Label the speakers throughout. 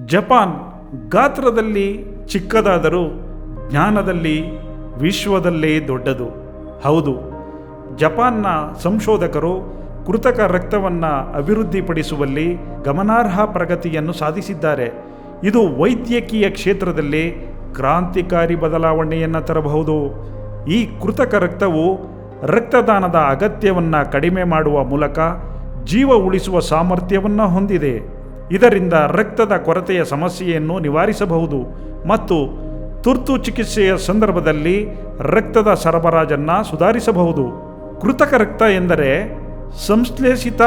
Speaker 1: Japan ಗಾತ್ರದಲ್ಲಿ ಚಿಕ್ಕದಾದರೂ ಜ್ಞಾನದಲ್ಲಿ ವಿಶ್ವದಲ್ಲೇ ದೊಡ್ಡದು. ಹೌದು, ಜಪಾನ್ನ ಸಂಶೋಧಕರು ಕೃತಕ ರಕ್ತವನ್ನು ಅಭಿವೃದ್ಧಿಪಡಿಸುವಲ್ಲಿ ಗಮನಾರ್ಹ ಪ್ರಗತಿಯನ್ನು ಸಾಧಿಸಿದ್ದಾರೆ. ಇದು ವೈದ್ಯಕೀಯ ಕ್ಷೇತ್ರದಲ್ಲಿ ಕ್ರಾಂತಿಕಾರಿ ಬದಲಾವಣೆಯನ್ನು ತರಬಹುದು. ಈ ಕೃತಕ ರಕ್ತವು ರಕ್ತದಾನದ ಅಗತ್ಯವನ್ನು ಕಡಿಮೆ ಮಾಡುವ ಮೂಲಕ ಜೀವ ಉಳಿಸುವ ಸಾಮರ್ಥ್ಯವನ್ನು ಹೊಂದಿದೆ. ಇದರಿಂದ ರಕ್ತದ ಕೊರತೆಯ ಸಮಸ್ಯೆಯನ್ನು ನಿವಾರಿಸಬಹುದು ಮತ್ತು ತುರ್ತು ಚಿಕಿತ್ಸೆಯ ಸಂದರ್ಭದಲ್ಲಿ ರಕ್ತದ ಸರಬರಾಜನ್ನು ಸುಧಾರಿಸಬಹುದು. ಕೃತಕ ರಕ್ತ ಎಂದರೆ ಸಂಶ್ಲೇಷಿತ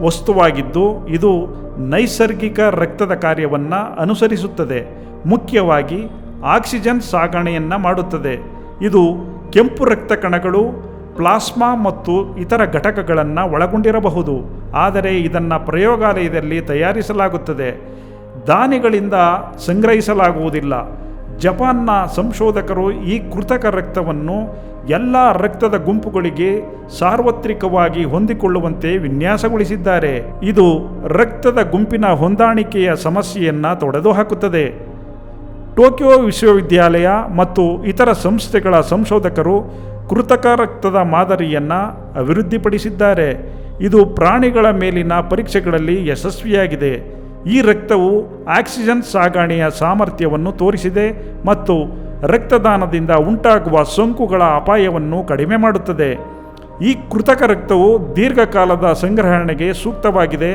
Speaker 1: ವಸ್ತುವಾಗಿದ್ದು ಇದು ನೈಸರ್ಗಿಕ ರಕ್ತದ ಕಾರ್ಯವನ್ನು ಅನುಸರಿಸುತ್ತದೆ. ಮುಖ್ಯವಾಗಿ ಆಕ್ಸಿಜನ್ ಸಾಗಣೆಯನ್ನು ಮಾಡುತ್ತದೆ. ಇದು ಕೆಂಪು ರಕ್ತ ಕಣಗಳು ಪ್ಲಾಸ್ಮಾ ಮತ್ತು ಇತರ ಘಟಕಗಳನ್ನು ಒಳಗೊಂಡಿರಬಹುದು, ಆದರೆ ಇದನ್ನು ಪ್ರಯೋಗಾಲಯದಲ್ಲಿ ತಯಾರಿಸಲಾಗುತ್ತದೆ. ದಾನಿಗಳಿಂದ ಸಂಗ್ರಹಿಸಲಾಗುವುದಿಲ್ಲ. ಜಪಾನ್ನ ಸಂಶೋಧಕರು ಈ ಕೃತಕ ರಕ್ತವನ್ನು ಎಲ್ಲ ರಕ್ತದ ಗುಂಪುಗಳಿಗೆ ಸಾರ್ವತ್ರಿಕವಾಗಿ ಹೊಂದಿಕೊಳ್ಳುವಂತೆ ವಿನ್ಯಾಸಗೊಳಿಸಿದ್ದಾರೆ. ಇದು ರಕ್ತದ ಗುಂಪಿನ ಹೊಂದಾಣಿಕೆಯ ಸಮಸ್ಯೆಯನ್ನು ತೊಡೆದುಹಾಕುತ್ತದೆ. ಟೋಕಿಯೋ ವಿಶ್ವವಿದ್ಯಾಲಯ ಮತ್ತು ಇತರ ಸಂಸ್ಥೆಗಳ ಸಂಶೋಧಕರು ಕೃತಕ ರಕ್ತದ ಮಾದರಿಯನ್ನು ಅಭಿವೃದ್ಧಿಪಡಿಸಿದ್ದಾರೆ. ಇದು ಪ್ರಾಣಿಗಳ ಮೇಲಿನ ಪರೀಕ್ಷೆಗಳಲ್ಲಿ ಯಶಸ್ವಿಯಾಗಿದೆ. ಈ ರಕ್ತವು ಆಕ್ಸಿಜನ್ ಸಾಗಣೆಯ ಸಾಮರ್ಥ್ಯವನ್ನು ತೋರಿಸಿದೆ ಮತ್ತು ರಕ್ತದಾನದಿಂದ ಉಂಟಾಗುವ ಸೋಂಕುಗಳ ಅಪಾಯವನ್ನು ಕಡಿಮೆ ಮಾಡುತ್ತದೆ. ಈ ಕೃತಕ ರಕ್ತವು ದೀರ್ಘಕಾಲದ ಸಂಗ್ರಹಣೆಗೆ ಸೂಕ್ತವಾಗಿದೆ.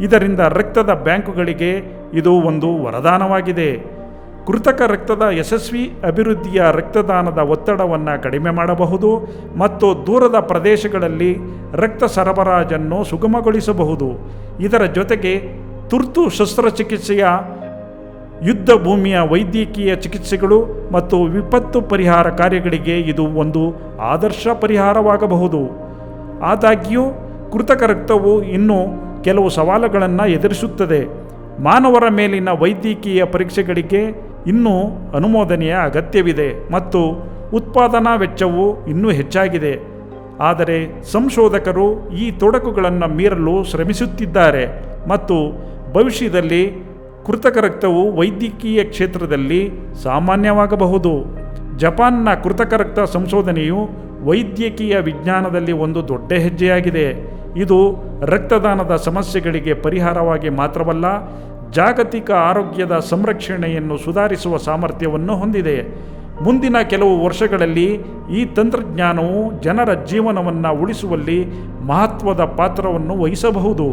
Speaker 1: ಇದರಿಂದ ರಕ್ತದ ಬ್ಯಾಂಕುಗಳಿಗೆ ಇದು ಒಂದು ವರದಾನವಾಗಿದೆ. ಕೃತಕ ರಕ್ತದ ಯಶಸ್ವಿ ಅಭಿವೃದ್ಧಿಯ ರಕ್ತದಾನದ ಒತ್ತಡವನ್ನು ಕಡಿಮೆ ಮಾಡಬಹುದು ಮತ್ತು ದೂರದ ಪ್ರದೇಶಗಳಲ್ಲಿ ರಕ್ತ ಸರಬರಾಜನ್ನು ಸುಗಮಗೊಳಿಸಬಹುದು. ಇದರ ಜೊತೆಗೆ ತುರ್ತು ಶಸ್ತ್ರಚಿಕಿತ್ಸೆಯ ಯುದ್ಧ ಭೂಮಿಯ ವೈದ್ಯಕೀಯ ಚಿಕಿತ್ಸೆಗಳು ಮತ್ತು ವಿಪತ್ತು ಪರಿಹಾರ ಕಾರ್ಯಗಳಿಗೆ ಇದು ಒಂದು ಆದರ್ಶ ಪರಿಹಾರವಾಗಬಹುದು. ಆದಾಗ್ಯೂ, ಕೃತಕ ರಕ್ತವು ಇನ್ನೂ ಕೆಲವು ಸವಾಲುಗಳನ್ನು ಎದುರಿಸುತ್ತದೆ. ಮಾನವರ ಮೇಲಿನ ವೈದ್ಯಕೀಯ ಪರೀಕ್ಷೆಗಳಿಗೆ ಇನ್ನೂ ಅನುಮೋದನೆಯ ಅಗತ್ಯವಿದೆ ಮತ್ತು ಉತ್ಪಾದನಾ ವೆಚ್ಚವು ಇನ್ನೂ ಹೆಚ್ಚಾಗಿದೆ. ಆದರೆ ಸಂಶೋಧಕರು ಈ ತೊಡಕುಗಳನ್ನು ಮೀರಲು ಶ್ರಮಿಸುತ್ತಿದ್ದಾರೆ ಮತ್ತು ಭವಿಷ್ಯದಲ್ಲಿ ಕೃತಕ ರಕ್ತವು ವೈದ್ಯಕೀಯ ಕ್ಷೇತ್ರದಲ್ಲಿ ಸಾಮಾನ್ಯವಾಗಬಹುದು. ಜಪಾನ್ನ ಕೃತಕ ರಕ್ತ ಸಂಶೋಧನೆಯು ವೈದ್ಯಕೀಯ ವಿಜ್ಞಾನದಲ್ಲಿ ಒಂದು ದೊಡ್ಡ ಹೆಜ್ಜೆಯಾಗಿದೆ. ಇದು ರಕ್ತದಾನದ ಸಮಸ್ಯೆಗಳಿಗೆ ಪರಿಹಾರವಾಗಿ ಮಾತ್ರವಲ್ಲ ಜಾಗತಿಕ ಆರೋಗ್ಯದ ಸಂರಕ್ಷಣೆಯನ್ನು ಸುಧಾರಿಸುವ ಸಾಮರ್ಥ್ಯವನ್ನು ಹೊಂದಿದೆ. ಮುಂದಿನ ಕೆಲವು ವರ್ಷಗಳಲ್ಲಿ ಈ ತಂತ್ರಜ್ಞಾನವು ಜನರ ಜೀವನವನ್ನು ಉಳಿಸುವಲ್ಲಿ ಮಹತ್ವದ ಪಾತ್ರವನ್ನು ವಹಿಸಬಹುದು.